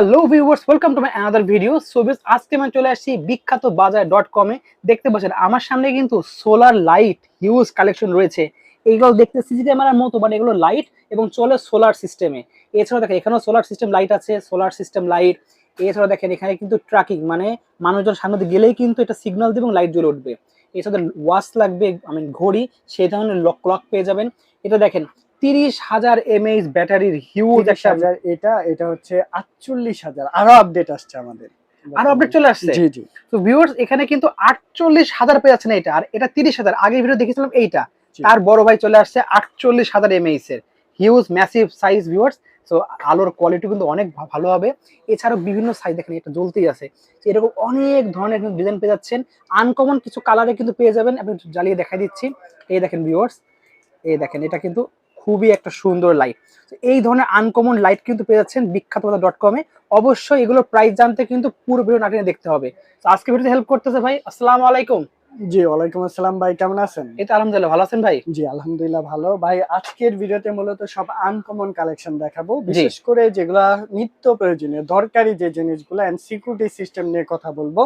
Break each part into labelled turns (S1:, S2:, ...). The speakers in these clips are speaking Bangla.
S1: Hello viewers welcome to my another video so বেশ আজকে আমি চলে আসছি বিখ্যাত বাজার ডট কমে দেখতে পাচ্ছেন, আমার সামনে কিন্তু সোলার লাইট হিউজ কালেকশন রয়েছে। এইগুলো দেখতে সিসি ক্যামেরার মতো বাট এগুলো লাইট এবং চলে সোলার সিস্টেমে এছাড়া দেখেন, এখানেও সোলার সিস্টেম লাইট আছে সোলার সিস্টেম লাইট এছাড়া দেখেন, এখানে কিন্তু ট্র্যাকিং মানে মানুষজন সামনে গেলেই কিন্তু এটা সিগন্যাল দেবে এবং লাইট জ্বলে উঠবে। এছাড়া ওয়াচ লাগবে আমি ঘড়ি, সেই ধরনের লক ক্লক পেয়ে যাবেন। এটা দেখেন তিরিশ হাজার এমএইচ ব্যাটারির হিউজ একটা
S2: এটা এটা হচ্ছে আটচল্লিশ হাজার। আরও আপডেট আসছে আমাদের।
S1: আরও আপডেট চলে আসছে?
S2: জি জি।
S1: তো ভিউয়ার্স এখানে কিন্তু আটচল্লিশ হাজার পেয়ে যাচ্ছেন এটা। আর এটা তিরিশ হাজার। আগের ভিডিও দেখেছিলাম এইটা। তার বড় ভাই চলে আসছে আটচল্লিশ হাজার এমএইচ এর। হিউজ ম্যাসিভ সাইজ ভিউয়ার্স তো আলোর কোয়ালিটি কিন্তু অনেক ভালো হবে। এছাড়াও বিভিন্ন সাইজ দেখেন এটা জ্বলতেই আছে। এরকম অনেক ধরনের ডিজাইন পেয়ে যাচ্ছেন। আনকমন কিছু কালারে কিন্তু পেয়ে যাবেন। আমি জ্বালিয়ে দেখাই দিচ্ছি। এই দেখেন ভিউয়ার্স এই দেখেন এটা কিন্তু খুবই একটা সুন্দর লাইট এই ধরনের আনকমন লাইট কিন্তু পেয়ে যাচ্ছেন বিখ্যাত ডট কমে অবশ্যই এগুলোর প্রাইস জানতে কিন্তু পুরো ভিডিও নাটিনে দেখতে হবে। আজকে ভিডিওতে হেল্প করতেছে ভাই আসসালামু আলাইকুম।
S2: জি ওয়ালাইকুম আসসালাম ভাই কেমন আছেন?
S1: এই তো আলহামদুলিল্লাহ ভালো আছেন ভাই?
S2: জি আলহামদুলিল্লাহ ভালো। ভাই আজকের ভিডিওতে মূলত সব আনকমন কালেকশন দেখাবো। বিশেষ করে যেগুলা নিত্য প্রয়োজনীয় দরকারি যে জিনিসগুলো এন্ড সিকিউরিটি সিস্টেম নিয়ে কথা বলব।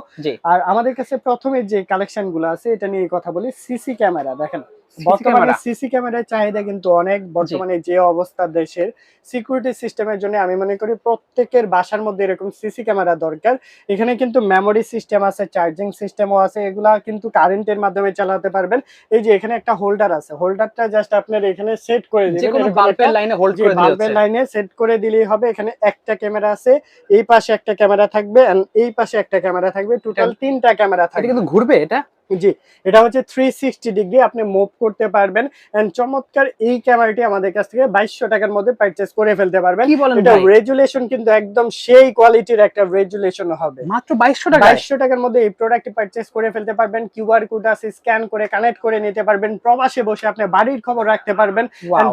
S2: আর আমাদের কাছে প্রথমে যে কালেকশনগুলো আছে এটা নিয়ে কথা বলি। সিসি ক্যামেরা দেখেন। বর্তমানে
S1: ক্যামেরা
S2: সিসি ক্যামেরার চাহিদা কিন্তু অনেক। বর্তমানে যে অবস্থা দেশের সিকিউরিটি সিস্টেমের জন্য আমি মনে করি প্রত্যেকের বাসার মধ্যে এরকম সিসি ক্যামেরা দরকার। এখানে কিন্তু মেমোরি সিস্টেম আছে চার্জিং সিস্টেমও আছে এগুলা কিন্তু কারেন্টের মাধ্যমে চালাতে পারবেন। এই যে এখানে একটা হোল্ডার আছে হোল্ডারটা জাস্ট আপনার এখানে সেট করে দিবেন।
S1: বাল্বের লাইনে হোল্ড করে
S2: বাল্বের লাইনে সেট করে দিলেই হবে। এখানে একটা ক্যামেরা আছে এই পাশে একটা ক্যামেরা থাকবে এই পাশে একটা ক্যামেরা থাকবে। টোটাল তিনটা ক্যামেরা থাকবে
S1: কিন্তু ঘুরবে এটা?
S2: জি এটা হচ্ছে থ্রি সিক্সটি ডিগ্রি আপনি মুভ করতে পারবেন। এন্ড চমৎকার এই ক্যামেরাটি আমাদের কাছ থেকে বাইশশো টাকার মধ্যে পারচেস করে ফেলতে পারবেন। এটা রেজুলেশন কিন্তু একদম সেই কোয়ালিটির একটা রেজুলেশন হবে।
S1: মাত্র বাইশশো টাকা
S2: বাইশশো টাকার মধ্যে এই প্রোডাক্টটি পারচেস করে ফেলতে পারবেন। কিউআর কোড আছে স্ক্যান করে কানেক্ট করে নিতে পারবেন। প্রবাসে বসে আপনি বাড়ির খবর রাখতে পারবেন।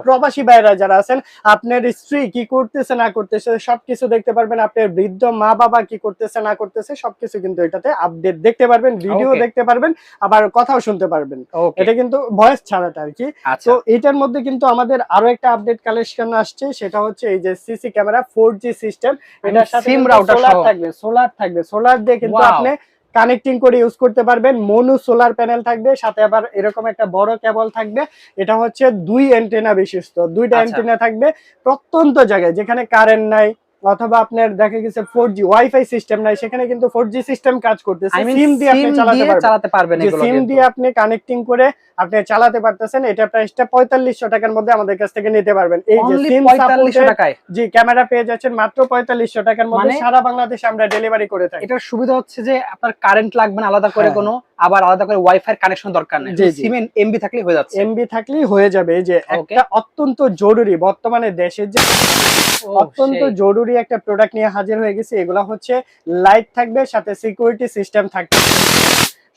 S2: প্রবাসী ভাইরা যারা আছেন আপনার স্ত্রী কি করতেছে না করতেছে সবকিছু দেখতে পারবেন। আপনার বৃদ্ধ মা বাবা কি করতেছে না করতেছে সবকিছু কিন্তু এটাতে আপডেট দেখতে পারবেন ভিডিও দেখতে পারবেন। আবার কথাও শুনতে পারবেন। এটা কিন্তু ভয়েস ছাড়াটা আর কি।
S1: আচ্ছা।
S2: তো এটার মধ্যে কিন্তু আমাদের আরও একটা আপডেট কালেকশন আসছে সেটা হচ্ছে এই যে CC camera four G system এটার সাথে সোলার থাকবে সোলার থাকবে। সোলার দিয়ে কিন্তু আপনি কানেক্টিং করে ইউজ করতে পারবেন। মনু সোলার প্যানেল থাকবে সাথে আবার এরকম একটা বড় কেবল থাকবে। এটা হচ্ছে দুই অ্যান্টেনা বিশিষ্ট। দুইটা
S1: আচ্ছা।
S2: অ্যান্টেনা থাকবে প্রত্যন্ত জায়গায় যেখানে কারেন্ট নাই অথবা আপনার দেখা গেছে ফোর জি ওয়াইফাই সিস্টেম নাই সেখানে কিন্তু ফোর জি সিস্টেম কাজ করতেছে। সিম দিয়ে আপনি চালাতে পারবেন।
S1: চালাতে পারবেন
S2: যে
S1: এগুলো
S2: সিম দিয়ে আপনি কানেক্টিং করে আপনি চালাতে পারতেছেন এটা প্রাইসটা পঁয়তাল্লিশশো টাকার মধ্যে আমাদের কাছ থেকে নিতে পারবেন। এই যে সিম
S1: 4500 টাকায়?
S2: জি ক্যামেরা পেয়ে যাচ্ছেন মাত্র পঁয়তাল্লিশশো টাকার মধ্যে।
S1: মানে-
S2: সারা বাংলাদেশে আমরা ডেলিভারি করে থাকি।
S1: এটার সুবিধা হচ্ছে যে আপনার কারেন্ট লাগবে না আলাদা করে
S2: হ্যাঁ।
S1: কোনো আবার আলাদা করে ওয়াইফাই কানেকশন দরকার নেই।
S2: জি।
S1: এমবি থাকলে হয়ে যাচ্ছে।
S2: এমবি থাকলেই হয়ে যাবে। এই যে একটা অত্যন্ত জরুরি বর্তমানে দেশের যে অত্যন্ত
S1: সেই।
S2: জরুরি একটা প্রোডাক্ট নিয়ে হাজির হয়ে গেছে। এগুলা হচ্ছে লাইট থাকবে সাথে সিকিউরিটি সিস্টেম থাকবে।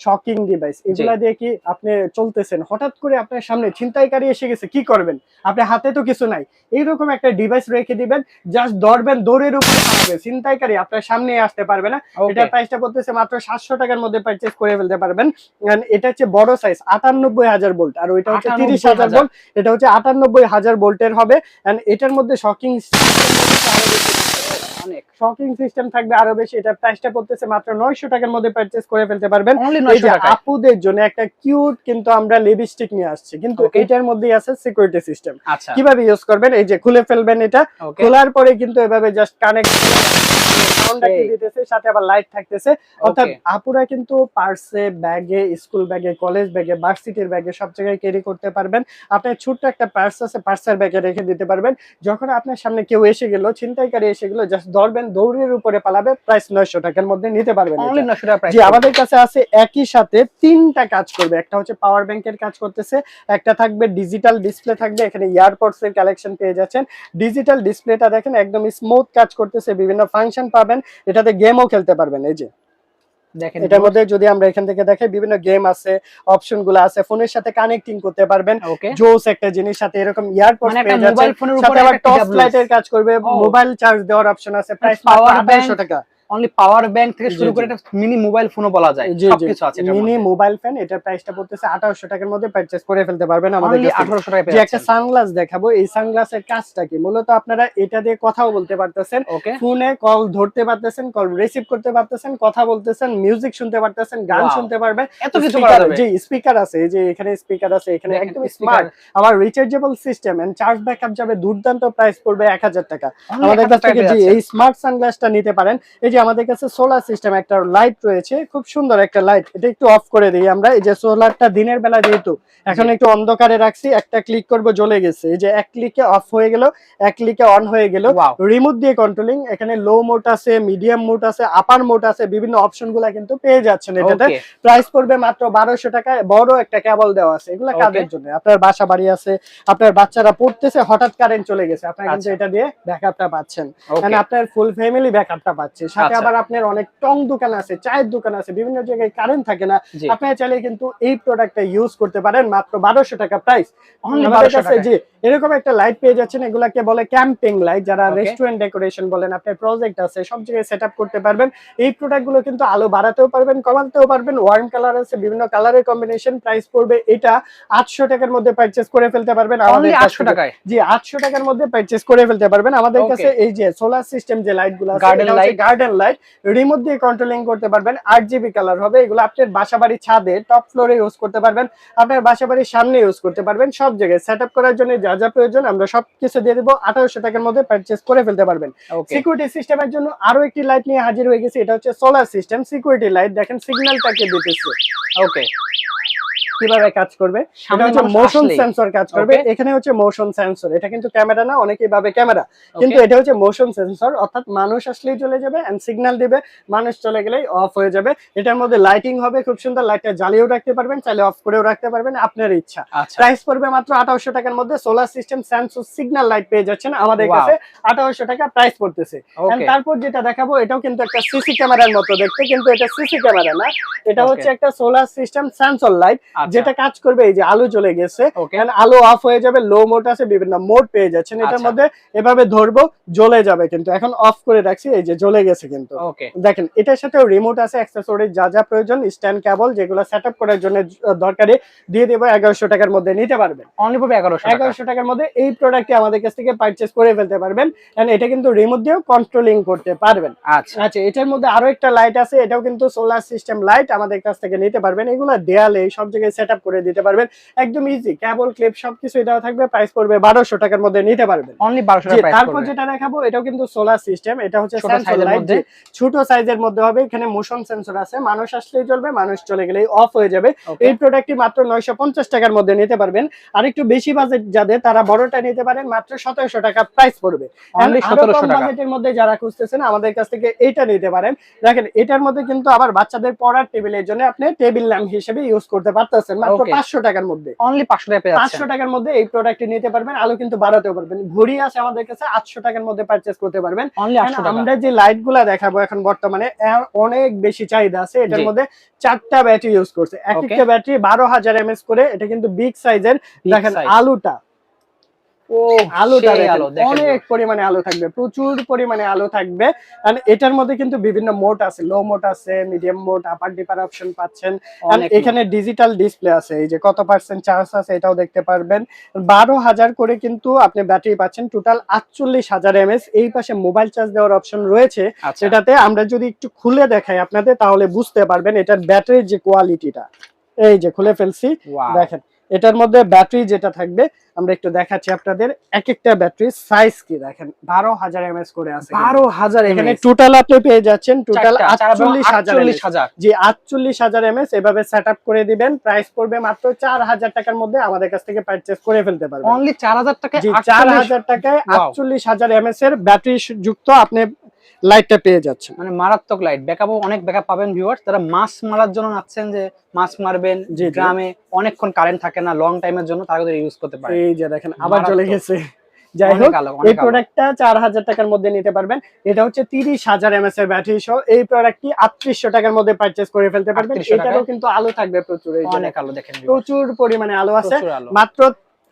S2: শকিং ডিভাইস এগুলা দিয়ে কি আপনি চলতেছেন? হঠাৎ করে আপনার সামনে ছিনতাইকারী এসে গেছে কি করবেন? আপনার হাতে তো কিছু নাই। এইরকম একটা ডিভাইস রেখে দিবেন জাস্ট ধরবেন দৌড়ের উপরে পালাবে ছিনতাইকারী আপনার সামনে আসতে পারবে না. এটার প্রাইসটা পড়তেছে মাত্র সাতশো টাকার মধ্যে পারচেস করে ফেলতে পারবেন। এটা হচ্ছে বড় সাইজ আটানব্বই হাজার ভোল্ট আর ওইটা হচ্ছে তিরিশ হাজার
S1: 98,000
S2: ভোল্ট এটা হচ্ছে আটানব্বই হাজার ভোল্টের হবে। এন্ড এটার মধ্যে শকিং
S1: অনেক।
S2: শকিং সিস্টেম থাকবে আরও বেশি। এটা প্রাইসটা পড়তেছে মাত্র নয়শো টাকার মধ্যে পারচেস করে ফেলতে পারবেন।
S1: 900
S2: আপুদের জন্য একটা কিউট কিন্তু আমরা লিপস্টিক নিয়ে আসছি। কিন্তু এটার মধ্যেই আছে সিকিউরিটি সিস্টেম
S1: আচ্ছা।
S2: কীভাবে ইউজ করবেন? এই যে খুলে ফেলবেন এটা। খোলার পরে কিন্তু এভাবে জাস্ট কানেক্ট
S1: Okay.
S2: দিতেছে সাথে আবার লাইট থাকতেছে। অর্থাৎ আপুরা কিন্তু পার্সে ব্যাগে স্কুল ব্যাগে কলেজ ব্যাগে ভার্সিটির ব্যাগে সব জায়গায় ক্যারি করতে পারবেন। আপনার ছোট্ট একটা পার্স আছে পার্সের ব্যাগে রেখে দিতে পারবেন। যখন আপনার সামনে কেউ এসে গেল ছিনতাইকারী এসে গেল জাস্ট ধরবেন দৌড়ের উপরে পালাবে প্রাইস নয়শো টাকার মধ্যে নিতে পারবেন
S1: 900 টাকা
S2: জি আমাদের কাছে আছে একই সাথে তিনটা কাজ করবে। একটা হচ্ছে পাওয়ার ব্যাংকের কাজ করতেছে একটা থাকবে ডিজিটাল ডিসপ্লে থাকবে এখানে ইয়ারপডস এর কালেকশন পেয়ে যাচ্ছেন। ডিজিটাল ডিসপ্লেটা দেখেন একদম স্মুথ কাজ করতেছে বিভিন্ন ফাংশন পাবেন এটাতে গেমও খেলতে পারবেন এই যে। এটার মধ্যে যদি আমরা এখান থেকে দেখাই বিভিন্ন গেম আছে অপশনগুলো আছে ফোনের সাথে কানেক্টিং করতে পারবেন। জোস একটা জিনিস সাথে এরকম ইয়ারপডস
S1: মানে
S2: সাথে আবার টর্চ লাইটের কাজ করবে মোবাইল চার্জ দেওয়ার অপশন আছে প্রাইস
S1: Power
S2: মাত্র
S1: bank
S2: 2800 টাকা।
S1: অনলি পাওয়ার ব্যাংক থেকে শুরু করে একটা মিনি মোবাইল ফোনও বলা যায়। সবকিছু আছে
S2: মিনি মোবাইল ফ্যান এটার প্রাইসটা পড়তেছে 1800 টাকার মধ্যে পারচেজ করে ফেলতে পারবেন আমাদের কাছে
S1: 1800 টাকা
S2: যে একটা সানগ্লাস দেখাবো এই সানগ্লাসের কাজটা কি? মূলত আপনারা এটা দিয়ে কথাও বলতে পারতেছেন ফোনে কল ধরতে পারতেছেন কল রিসিভ করতে পারতেছেন কথা বলতেছেন মিউজিক শুনতে পারতেছেন গান শুনতে পারবেন।
S1: এত কিছু
S2: Speaker-
S1: করা যাবে।
S2: জি স্পিকার আছে এই যে এখানে স্পিকার আছে এখানে একদম স্মার্ট আমার rechargeable system and charge backup যাবে দুর্দান্ত প্রাইস পড়বে 1000 টাকা। আমাদের কাছ থেকে এই স্মার্ট সানগ্লাসটা নিতে পারেন। এই যে আমাদের কাছে সোলার সিস্টেম একটা লাইট রয়েছে খুব সুন্দর একটা লাইট এটা একটু অফ করে দিই আমরা এই যে সোলারটা দিনের বেলা যেহেতু এখন একটু অন্ধকারে রাখছি একটা ক্লিক করব জ্বলে গেছে। এই যে এক ক্লিকে অফ হয়ে গেল এক ক্লিকে অন হয়ে গেল। রিমোট দিয়ে কন্ট্রোলিং এখানে লো মোড আছে মিডিয়াম মোড আছে আপার মোড আছে বিভিন্ন অপশনগুলা কিন্তু পেয়ে যাচ্ছেন এটাতে। প্রাইস পড়বে মাত্র বারোশো টাকায় বড় একটা কেবল দেওয়া আছে এগুলো কাজের জন্য। আপনার বাসা বাড়ি আছে আপনার বাচ্চারা পড়তেছে হঠাৎ কারেন্ট চলে গেছে। আপনার কিন্তু
S1: আচ্ছা।
S2: এটা দিয়ে ব্যাকআপটা পাচ্ছেন। মানে আপনার ফুল ফ্যামিলি ব্যাকআপটা পাচ্ছে। সাথে
S1: আচ্ছা।
S2: আবার আপনার অনেক টং দোকান আছে চায়ের দোকান আছে বিভিন্ন জায়গায় কারেন্ট থাকে না। আপনারা চাইলে কিন্তু এই প্রোডাক্টটা ইউজ করতে পারেন মাত্র বারোশো টাকা প্রাইস
S1: Only
S2: আমাদের
S1: 1200
S2: কাছে
S1: টাকায়।
S2: জি এরকম একটা লাইট পেয়ে যাচ্ছেন এগুলাকে বলে ক্যাম্পিং লাইট যারা রেস্টুরেন্ট ডেকোরেশন বলেন আপনার প্রজেক্ট আছে সব জায়গায় সেট করতে পারবেন। এই প্রোডাক্টগুলো কিন্তু আলো বাড়াতেও পারবেন কমাতেও পারবেন ওয়ার্ম কালার আছে বিভিন্ন কালারের কম্বিনেশন প্রাইস পড়বে। এটা আটশো টাকার মধ্যে পারচেস করে ফেলতে পারবেন। আমাদের
S1: অনলি
S2: কাছ
S1: 800
S2: থেকে।
S1: টাকায়?
S2: জি আটশো টাকার মধ্যে পারচেস করে ফেলতে পারবেন। আমাদের কাছে এই যে সোলার সিস্টেম যে
S1: লাইটগুলো light.
S2: গার্ডেন লাইট রিমোট দিয়ে কন্ট্রোলিং করতে পারবেন আট জিবি কালার হবে এগুলো আপনার বাসা বাড়ির ছাদে টপ ফ্লোরে ইউজ করতে পারবেন আপনার বাসা বাড়ির সামনে ইউজ করতে পারবেন সব জায়গায় সেট করার জন্য যা যা প্রয়োজন আমরা সব কিছু দিয়ে দেবো আঠারোশো টাকার মধ্যে পারচেস করে ফেলতে পারবেন। সিকিউরিটি সিস্টেমের জন্য আরও একটি লাইট নিয়ে হাজির হয়ে গেছে এটা হচ্ছে সোলার সিস্টেম সিকিউরিটি লাইট দেখেন সিগন্যালটাকে দিতেছে।
S1: ওকে
S2: কীভাবে কাজ করবে? এটা হচ্ছে মোশন সেন্সর কাজ করবে। এখানে হচ্ছে মোশন সেন্সর এটা কিন্তু ক্যামেরা না অনেকেই ভাবে ক্যামেরা। কিন্তু এটা হচ্ছে মোশন সেন্সর অর্থাৎ মানুষ আসলেই চলে যাবে এন্ড সিগন্যাল দিবে। মানুষ চলে গেলেই অফ হয়ে যাবে। এটার মধ্যে লাইটিং হবে খুব সুন্দর লাইটটা জ্বালিয়েও রাখতে পারবেন চাইলে অফ করেও রাখতে পারবেন আপনার ইচ্ছা।
S1: আচ্ছা।
S2: প্রাইস পড়বে মাত্র আঠারোশো টাকার মধ্যে। Solar system sensor signal light পেয়ে যাচ্ছেন আমাদের কাছে। আঠারোশো টাকা প্রাইস পড়তেছে। তারপর যেটা দেখাবো এটাও কিন্তু একটা সিসি ক্যামেরার মতো দেখতে কিন্তু এটা সিসি ক্যামেরা না। এটা হচ্ছে একটা সোলার সিস্টেম সেন্সর লাইট
S1: আচ্ছা।
S2: যেটা কাজ করবে এই যে আলো চলে গেছে আলো অফ হয়ে যাবে লো মোড আছে বিভিন্ন মোড পেয়ে যাচ্ছেন। এটার
S1: আচ্ছা।
S2: মধ্যে এভাবে ধরবো জ্বলে যাবে কিন্তু। এখন অফ করে রাখছি এই যে জ্বলে গেছে কিন্তু। দেখেন এটার সাথে রিমোট আছে অ্যাক্সেসরিজ যা যা প্রয়োজন স্ট্যান্ড কেবল যেগুলো সেট করার জন্য দরকারি দিয়ে দেবো এগারোশো টাকার মধ্যে নিতে পারবেন।
S1: অনলি 1100
S2: এগারোশো টাকার মধ্যে এই প্রোডাক্টটি আমাদের কাছ থেকে পারচেস করে ফেলতে পারবেন এন্ড এটা কিন্তু রিমোট দিয়েও কন্ট্রোলিং করতে পারবেন।
S1: আচ্ছা।
S2: আচ্ছা এটার মধ্যে আরও একটা লাইট আছে এটাও কিন্তু সোলার সিস্টেম লাইট আমাদের কাছ থেকে নিতে পারবেন। এগুলো দেয়ালে সব জায়গায় সেট করে দিতে পারবেন। একদম ইজি কেবল ক্লিপ সবকিছু এটাও থাকবে প্রাইস পড়বে বারোশো টাকার মধ্যে নিতে পারবেন।
S1: অনলি 1200
S2: জি,
S1: টাকা প্রাইস
S2: তারপর যেটা দেখাবো এটাও কিন্তু সোলার সিস্টেম এটা হচ্ছে
S1: ছোট সাইজের মধ্যে?
S2: হবে এখানে মোশন সেন্সর আছে মানুষ আসলেই চলবে মানুষ চলে গেলেই অফ হয়ে যাবে। এই প্রোডাক্টটি মাত্র নয়শো পঞ্চাশ টাকার মধ্যে নিতে পারবেন। আর একটু বেশি বাজেট যাদের তারা বড়টা নিতে পারেন মাত্র সতেরোশো টাকা প্রাইস পড়বে।
S1: অনলি
S2: And আরও
S1: 1700
S2: কম
S1: টাকা।
S2: বাজেটের মধ্যে যারা খুঁজতেছেন আমাদের কাছ থেকে এটা নিতে পারেন। দেখেন এটার মধ্যে কিন্তু আবার বাচ্চাদের পড়ার টেবিলের জন্য আপনি টেবিল ল্যাম্প হিসেবে ইউজ করতে পারতেছেন মাত্র. পাঁচশো টাকার মধ্যে।
S1: অনলি 500 টাকা
S2: পাঁচশো টাকার মধ্যে এই প্রোডাক্টটি নিতে পারবেন আলো কিন্তু বাড়াতেও পারবেন। ঘড়ি আছে আমাদের কাছে আটশো টাকার মধ্যে পারচেস করতে পারবেন।
S1: অনলি 800 টাকা।
S2: আমরা যে লাইটগুলা দেখাবো এখন বর্তমানে অনেক বেশি চাহিদা আছে এটার মধ্যে চারটা ব্যাটারি ইউজ করছে। এক একটা ব্যাটারি বারো হাজার এমএস করে এটা কিন্তু বিগ সাইজের দেখেন। আলুটা।
S1: আলো
S2: অনেক পরিমাণে আলো থাকবে প্রচুর পরিমাণে আলো থাকবে। এটার মধ্যে কিন্তু বিভিন্ন মোড আছে লো মোড আছে medium mode upper dipper option পাচ্ছেন। এখানে ডিজিটাল ডিসপ্লে আছে এই যে কত পার্সেন্ট চার্জ আছে এটাও দেখতে পারবেন। বারো হাজার করে কিন্তু আপনি ব্যাটারি পাচ্ছেন টোটাল আটচল্লিশ হাজার এমএস এই পাশে মোবাইল চার্জ দেওয়ার অপশন রয়েছে।
S1: আচ্ছা।
S2: সেটাতে আমরা যদি একটু খুলে দেখাই আপনাদের তাহলে বুঝতে পারবেন এটার ব্যাটারির যে কোয়ালিটিটা এই যে খুলে ফেলছি দেখেন এটার মধ্যে ব্যাটারি যেটা থাকবে আমরা একটু দেখাচ্ছি আপনাদের এক একটা ব্যাটারির সাইজ কি দেখেন? বারো হাজার এমএস করে আছে কিন্তু।
S1: 12000
S2: এখানে টোটাল আপনি পেয়ে যাচ্ছেন টোটাল আটচল্লিশ হাজার জি আটচল্লিশ হাজার এমএস এভাবে সেট করে দিবেন প্রাইস পড়বে মাত্র চার হাজার টাকার মধ্যে আমাদের কাছ থেকে পারচেস করে ফেলতে পারবেন।
S1: অনলি 4000 টাকায়
S2: জি চার হাজার টাকায় আটচল্লিশ হাজার এমএস এর ব্যাটারি যুক্ত আপনি লাইটটা পেয়ে যাচ্ছেন।
S1: মানে মারাত্মক লাইট ব্যাকআপও অনেক ব্যাকআপ পাবেন ভিউয়ার্স তারা মাছ মারার জন্য নাচ্ছেন যে মাছ মারবেন
S2: জি।
S1: গ্রামে অনেকক্ষণ কারেন্ট থাকে না লং টাইমের জন্য তারা ইউজ করতে পারে
S2: এই যে দেখেন আবার চলে গেছে। যাই হোক এই প্রোডাক্টটা চার হাজার টাকার মধ্যে নিতে পারবেন। এটা হচ্ছে তিরিশ হাজার এমএস এর ব্যাটারি সহ। এই প্রোডাক্টটি আটত্রিশশো টাকার মধ্যে পারচেস করে ফেলতে পারবেন। এটারও কিন্তু আলো থাকবে প্রচুর
S1: অনেক আলো দেখেন
S2: প্রচুর পরিমাণে আলো আছে। মাত্র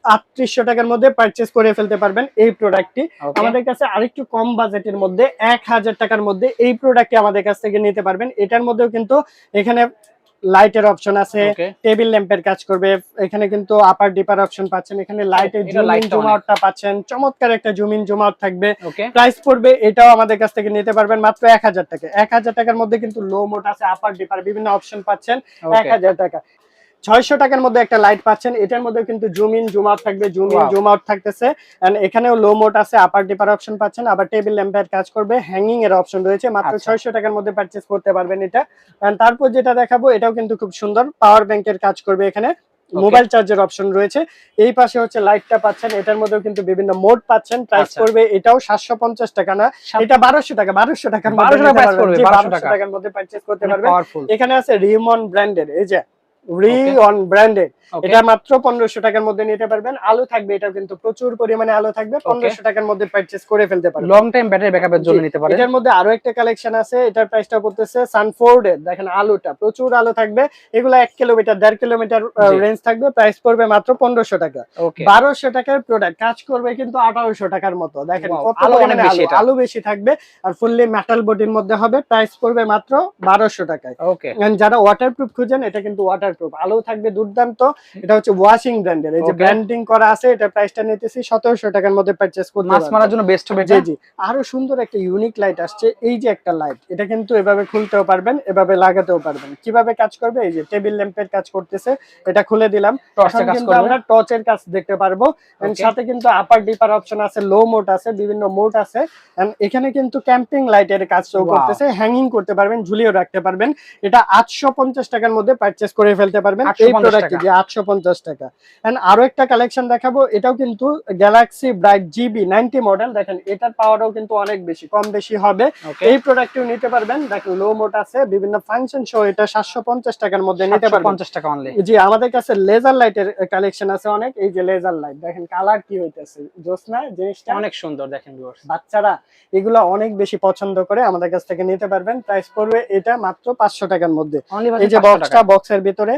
S2: আটত্রিশশো টাকার মধ্যে পারচেস করে ফেলতে পারবেন এই প্রোডাক্টটি আমাদের কাছে আরেকটু কম বাজেটের মধ্যে এক হাজার টাকার মধ্যে এই প্রোডাক্টটি আমাদের কাছ থেকে নিতে পারবেন। এটার মধ্যেও কিন্তু এখানে লাইটের অপশন আছে টেবিল ল্যাম্পের কাজ করবে। এখানে কিন্তু আপার ডিপার অপশন পাচ্ছেন। এখানে লাইটের
S1: জুমিং
S2: জুম ইন জুম আউটটা পাচ্ছেন। চমৎকার একটা জুম ইন জুম আউট থাকবে প্রাইস পড়বে এটাও আমাদের কাছ থেকে নিতে পারবেন মাত্র এক হাজার টাকা। এক হাজার টাকার মধ্যে কিন্তু লো মোট আছে আপার ডিপার বিভিন্ন অপশন পাচ্ছেন। এক
S1: ওকে
S2: হাজার টাকা। ছয়শো টাকার মধ্যে একটা লাইট পাচ্ছেন। এটার মধ্যে কিন্তু জুম ইন জুম আউট থাকবে জুম ইন জুম আউট থাকতেছে। এখানেও লো মোড আছে আপার ডিপার অপশন পাচ্ছেন। আবার টেবিল ল্যাম্পের কাজ করবে হ্যাঙ্গিং এর অপশন রয়েছে। মাত্র
S1: আচ্ছা।
S2: ছয়শো টাকার মধ্যে পারচেস করতে পারবেন এটা। তারপর যেটা দেখাবো এটাও কিন্তু খুব সুন্দর পাওয়ার ব্যাংকের কাজ করবে এখানে। মোবাইল চার্জের অপশন রয়েছে। এই পাশে হচ্ছে লাইটটা পাচ্ছেন। এটার মধ্যেও কিন্তু বিভিন্ন মোড পাচ্ছেন। প্রাইস করবে এটাও সাতশো পঞ্চাশ টাকা না। এটা বারোশো টাকা বারোশো টাকার মধ্যে
S1: 1200 টাকা
S2: নিতে
S1: price
S2: পারবেন।
S1: পড়বে,
S2: জি,
S1: 1200
S2: 1200 টাকার মধ্যে পারচেস করতে পারবেন। এখানে আছে রিমন ব্র্যান্ডের এই যে। রি
S1: Okay.
S2: অন ব্র্যান্ডেড
S1: ওকে
S2: এটা মাত্র পনেরোশো টাকার মধ্যে নিতে পারবেন। আলো থাকবে এটা কিন্তু প্রচুর পরিমাণে আলো থাকবে। পনেরোশো টাকার মধ্যে পারচেস করে ফেলতে পারবেন।
S1: লং টাইম ব্যাটারি ব্যাকআপের জন্য নিতে পারেন।
S2: এটার মধ্যে আরও একটা কালেকশন আছে এটার প্রাইসটা পড়তেছে সানফোর্ড দেখেন আলোটা প্রচুর আলো থাকবে। এগুলো এক কিলোমিটার দেড় কিলোমিটার রেঞ্জ থাকবে। প্রাইস পড়বে মাত্র পনেরোশো টাকা। বারোশো টাকার প্রোডাক্ট কাজ করবে কিন্তু আঠারোশো টাকার মতো। দেখেন
S1: আলো বেশি
S2: থাকবে আর ফুললি মেটাল বডির মধ্যে হবে। প্রাইস পড়বে মাত্র বারোশো টাকায়। যারা ওয়াটারপ্রুফ খুঁজেন এটা কিন্তু ওয়াটারপ্রুফ আলো থাকবে দুর্দান্ত। এটা হচ্ছে ওয়াশিং ব্র্যান্ডের এই যে ব্র্যান্ডিং করা আছে এটা প্রাইসটা নিতেছি সতেরোশো টাকার মধ্যে পারচেস করতে
S1: মাছ মারার জন্য বেস্ট হবে
S2: জি জি। আরও সুন্দর একটা ইউনিক লাইট আসছে এই যে একটা লাইট এটা কিন্তু এভাবে খুলতেও পারবেন এভাবে লাগাতেও পারবেন। কীভাবে কাজ করবে? এই যে টেবিল ল্যাম্পের কাজ করতেছে এটা খুলে দিলাম।
S1: টর্চে কাজ
S2: কিন্তু
S1: করবে?
S2: আমরা টর্চের কাজ দেখতে পারব. সাথে কিন্তু আপার ডিপার অপশন আছে লো মোড আছে বিভিন্ন মোড আছে। এখানে কিন্তু ক্যাম্পিং লাইটের
S1: Wow.
S2: করতেছে হ্যাঙ্গিং করতে পারবেন ঝুলিয়েও রাখতে পারবেন। এটা আটশো পঞ্চাশ টাকার মধ্যে পারচেস করে ফেলতে পারবেন এই
S1: 850
S2: প্রোডাক্টটি যে আটশো পঞ্চাশ টাকা। এন্ড আরও একটা কালেকশন দেখাবো এটাও কিন্তু galaxy bright GB ninety model দেখেন এটার পাওয়ারও কিন্তু অনেক বেশি কম বেশি হবে। এই প্রোডাক্টটিও নিতে পারবেন। দেখেন লো মোড আছে বিভিন্ন ফাংশন সহ এটা সাতশো পঞ্চাশ টাকার মধ্যে নিতে পারবেন।
S1: 750 টাকা অনলি
S2: জি আমাদের কাছে লেজার লাইটের কালেকশন আছে অনেক। এই যে লেজার লাইট দেখেন কালার কি হইতেছে। জোসনা জিনিসটা
S1: অনেক সুন্দর দেখেন ভিউয়ার্স
S2: বাচ্চারা এগুলো অনেক বেশি পছন্দ করে আমাদের কাছ থেকে নিতে পারবেন। প্রাইস পড়বে এটা মাত্র পাঁচশো টাকার মধ্যে। এই যে বক্সটা বক্সের ভিতরে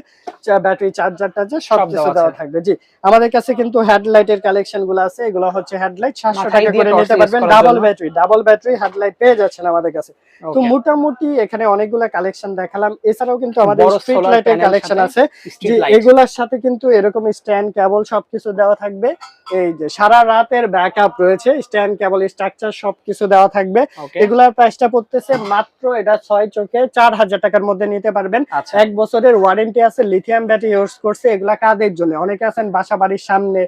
S2: ব্যাটারি চার্জার টার্জার সব কিছু
S1: দেওয়া
S2: থাকবে। জি আমাদের কাছে কিন্তু হেডলাইটের কালেকশনগুলো আছে এগুলো হচ্ছে হেডলাইট সাতশো টাকা করে নিতে পারবেন double battery double battery headlight পেয়ে যাচ্ছেন আমাদের কাছে। তো মোটামুটি এখানে অনেকগুলো কালেকশন দেখালাম। এছাড়াও কিন্তু আমাদের স্ট্রিট লাইটের কালেকশন আছে। যে এগুলোর সাথে কিন্তু এরকম স্ট্যান্ড কেবল সবকিছু দেওয়া থাকবে। এই যে সারা রাতের ব্যাকআপ রয়েছে স্ট্যান্ড কেবল স্ট্রাকচার সবকিছু দেওয়া থাকবে। এগুলার প্রাইসটা পড়তেছে মাত্র এটা ছয় চোখে চার হাজার টাকার মধ্যে নিতে পারবেন।
S1: আচ্ছা।
S2: এক বছরের ওয়ারেন্টি আছে লিথিয়াম ব্যাটারি ইউজ করছে এগুলা কাদের জন্য? অনেকে আছেন বাসা বাড়ির সামনে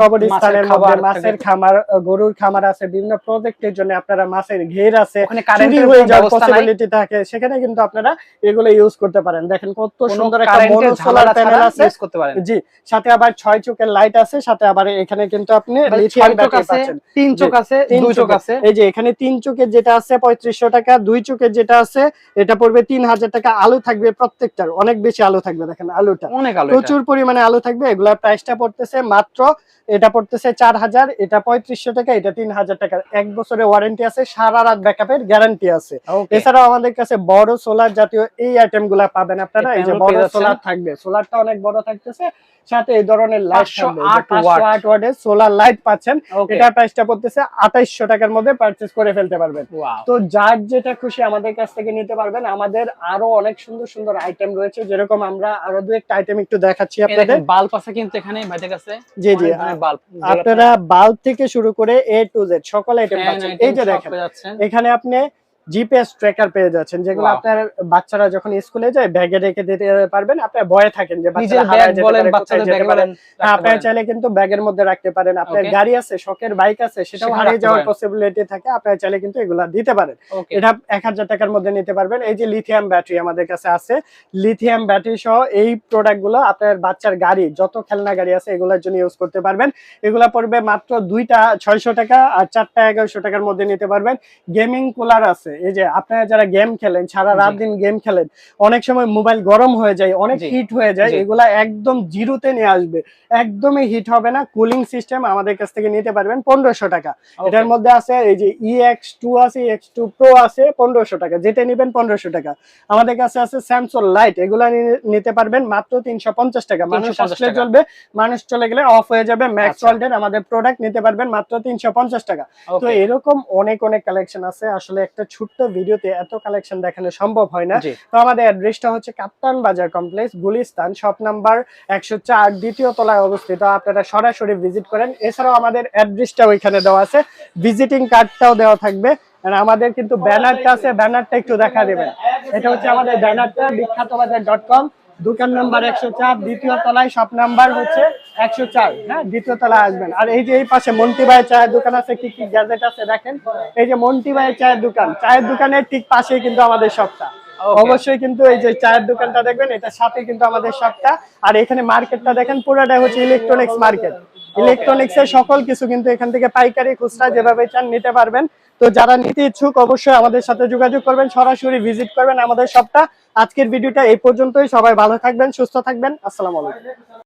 S2: কবরস্থানের মধ্যে মাছের খামার গরুর খামার আছে বিভিন্ন প্রজেক্টের জন্য আপনারা মাছের ঘের আছে চুরি হয়ে যাওয়ার পসিবিলিটি থাকে। সেখানে কিন্তু আপনারা এগুলো ইউজ করতে পারেন। দেখেন কত সুন্দর একটা
S1: কারেন্টের
S2: সোলার প্যানেল আছে।
S1: ইউজ করতে পারেন।
S2: জি সাথে আবার ছয় চোখের লাইট আছে সাথে আবার এখানে কিন্তু আপনি
S1: মানে
S2: লিথিয়াম
S1: চোখ
S2: ব্যাটারি
S1: আছে
S2: পাচ্ছেন।
S1: তিন চোখ আছে
S2: তিন
S1: দুই চোখ আছে।
S2: এই যে এখানে তিন চোখের যেটা আছে পঁয়ত্রিশশো টাকা দুই চোখের যেটা আছে এটা পড়বে তিন হাজার টাকা। আলো থাকবে প্রত্যেকটার অনেক বেশি আলো থাকবে দেখেন আলুটা।
S1: অনেক আলু
S2: প্রচুর পরিমাণে আলু থাকবে। এগুলার প্রাইসটা পড়তেছে মাত্র এটা পড়তেছে চার হাজার এটা পঁয়ত্রিশশো টাকা এটা তিন হাজার টাকা। এক বছরের ওয়ারেন্টি আছে সারা রাত ব্যাকআপের গ্যারান্টি আছে। এছাড়াও আমাদের কাছে বড় সোলার জাতীয় এই আইটেমগুলা পাবেন আপনারা
S1: এই
S2: যে বড় সোলার থাকবে। সোলারটা অনেক বড় থাকতেছে সাথে এই ধরনের লাইট
S1: 508
S2: থাকবে।
S1: watt।
S2: পাঁচশো আট ওয়াটের সোলার লাইট পাচ্ছেন। এটার প্রাইসটা পড়তেছে আঠাইশশো টাকার মধ্যে পারচেস করে ফেলতে পারবেন। তো যার যেটা খুশি আমাদের কাছ থেকে নিতে পারবেন। আমাদের আরও অনেক সুন্দর সুন্দর আইটেম রয়েছে যেরকম আমরা আরও দু একটা আইটেম একটু দেখাচ্ছি আপনাদের।
S1: বাল্ব আছে কিন্তু এখানে ভাইদের কাছে
S2: জি জি
S1: বাল্ব
S2: আপনারা বাল্ব থেকে শুরু করে এ টু জেড সকল আইটেম পাচ্ছেন। এই যে দেখেন এখানে আপনি জিপিএস ট্র্যাকার পেয়ে যাচ্ছেন যেগুলো আপনার বাচ্চারা যখন স্কুলে যায় ব্যাগে রেখে দিতে পারবেন আপনার ভয়ে থাকেন যে হ্যাঁ, আপনারা চাইলে কিন্তু ব্যাগের মধ্যে রাখতে পারেন আপনার গাড়ি আছে শখের বাইক আছে সেটাও হারিয়ে যাওয়ার পসিবিলিটি থাকে আপনারা চাইলে কিন্তু এগুলা দিতে পারেন। এটা এক হাজার টাকার মধ্যে নিতে পারবেন। এই যে লিথিয়াম ব্যাটারি আমাদের কাছে আছে লিথিয়াম ব্যাটারি সহ এই প্রোডাক্টগুলো আপনার বাচ্চার গাড়ি যত খেলনা গাড়ি আছে এগুলোর জন্য ইউজ করতে পারবেন। এগুলা পড়বে মাত্র দুইটা ছয়শো টাকা আর চারটা এগারোশো টাকার মধ্যে নিতে পারবেন। গেমিং কুলার আছে এই যে আপনারা যারা গেম খেলেন সারা রাত দিন গেম খেলেন অনেক সময় মোবাইল গরম হয়ে যায় অনেক হিট হয়ে যায় এগুলা একদম জিরোতে নিয়ে আসবে। একদমই হিট হবে না কুলিং সিস্টেম আমাদের কাছ থেকে নিতে পারবেন পনেরোশো টাকা। এটার মধ্যে আছে এই যে ই এক্স টু আছে এক্স টু প্রো আছে পনেরোশো টাকা। যেটা নিবেন পনেরোশো টাকা। আমাদের কাছে আছে স্যামসং লাইট এগুলা নিতে পারবেন মাত্র তিনশো পঞ্চাশ টাকা। মানুষ আসলে চলবে মানুষ চলে গেলে অফ হয়ে যাবে। ম্যাক্স
S1: আচ্ছা।
S2: ওয়ার্ল্ডের আমাদের প্রোডাক্ট নিতে পারবেন মাত্র তিনশো পঞ্চাশ টাকা। তো এরকম অনেক অনেক কালেকশন আছে। আসলে একটা ছোট্ট ভিডিওতে এত কালেকশন দেখানো সম্ভব হয় না। তো আমাদের অ্যাড্রেসটা হচ্ছে কাপ্তান বাজার কমপ্লেক্স গুলিস্তান শপ নাম্বার একশো চার দ্বিতীয় তলায় অবস্থিত। আপনারা সরাসরি ভিজিট করেন। এছাড়াও আমাদের অ্যাড্রেসটা ওইখানে দেওয়া আছে। ভিজিটিং কার্ডটাও দেওয়া থাকবে। আমাদের কিন্তু ব্যানারটা আছে ব্যানারটা একটু দেখা দেবেন। এটা হচ্ছে আমাদের ব্যানারটা বিখ্যাত বাজার ডট কম দোকান নাম্বার একশো চার দ্বিতীয় তলায় শপ নাম্বার হচ্ছে একশো চার। হ্যাঁ দ্বিতীয় তলায় আসবেন। আর এই যে এই পাশে মন্টি ভাইয়ের চায়ের দোকান আছে কি কি গ্যাজেট আছে দেখেন। এই যে মন্টি ভাইয়ের চায়ের দোকান চায়ের দোকানের ঠিক পাশেই কিন্তু আমাদের শপটা অবশ্যই কিন্তু এই যে চায়ের দোকানটা দেখবেন এটা সাথে কিন্তু আমাদের শপটা আর এখানে মার্কেটটা দেখেন পুরোটাই হচ্ছে ইলেকট্রনিক্স মার্কেট ইলেকট্রনিক্স এর সকল কিছু কিন্তু এখান থেকে পাইকারি খুচরা যেভাবে চান নিতে পারবেন। তো যারা নিতে ইচ্ছুক অবশ্যই আমাদের সাথে যোগাযোগ করবেন সরাসরি ভিজিট করবেন আমাদের সবটা আজকের ভিডিওটা এই পর্যন্তই। সবাই ভালো থাকবেন সুস্থ থাকবেন। আসসালামু আলাইকুম।